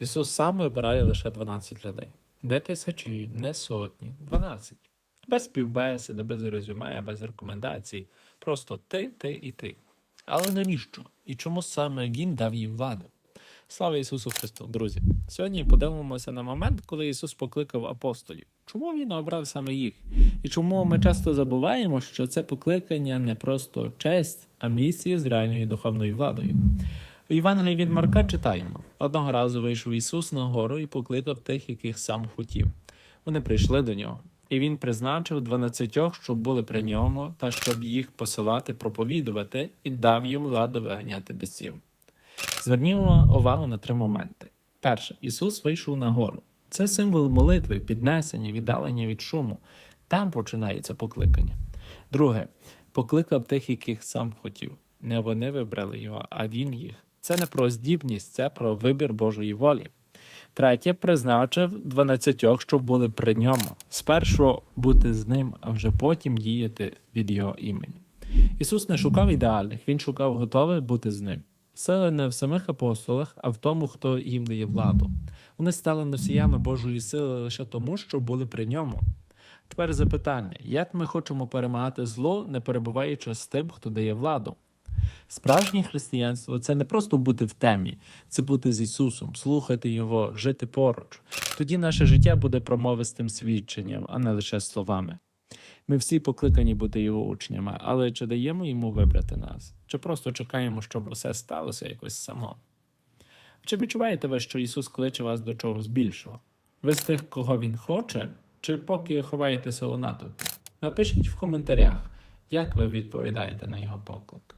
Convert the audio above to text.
Ісус сам вибирає лише 12 людей. Не тисячі, не сотні, 12. Без співбесіди, без резюме, без рекомендацій. Просто ти, ти і ти. Але навіщо? І чому саме він дав їй владу? Слава Ісусу Христу, друзі! Сьогодні подивимося на момент, коли Ісус покликав апостолів. Чому він обрав саме їх? І чому ми часто забуваємо, що це покликання не просто честь, а місія з реальною духовною владою. В Євангелії від Марка читаємо: одного разу вийшов Ісус на гору і покликав тих, яких сам хотів. Вони прийшли до нього, і він призначив дванадцятьох, щоб були при ньому, та щоб їх посилати проповідувати, і дав їм владу виганяти бесів. Звернімо увагу на три моменти. Перше, Ісус вийшов на гору. Це символ молитви, піднесення, віддалення від шуму. Там починається покликання. Друге, покликав тих, яких сам хотів. Не вони вибрали його, а він їх. Це не про здібність, це про вибір Божої волі. Третє, призначив дванадцятьох, щоб були при ньому. Спершу бути з ним, а вже потім діяти від його імені. Ісус не шукав ідеальних, Він шукав готових бути з ним. Сила не в самих апостолах, а в тому, хто їм дає владу. Вони стали носіями Божої сили лише тому, що були при ньому. Тепер запитання: як ми хочемо перемагати зло, не перебуваючи з тим, хто дає владу? Справжнє християнство це не просто бути в темі, це бути з Ісусом, слухати Його, жити поруч. Тоді наше життя буде промовистим свідченням, а не лише словами. Ми всі покликані бути його учнями, але чи даємо йому вибрати нас? Чи просто чекаємо, щоб усе сталося якось само? Чи відчуваєте ви, що Ісус кличе вас до чогось більшого? Ви з тих, кого Він хоче, чи поки ховаєтеся у натовпі? Напишіть в коментарях, як ви відповідаєте на його поклик.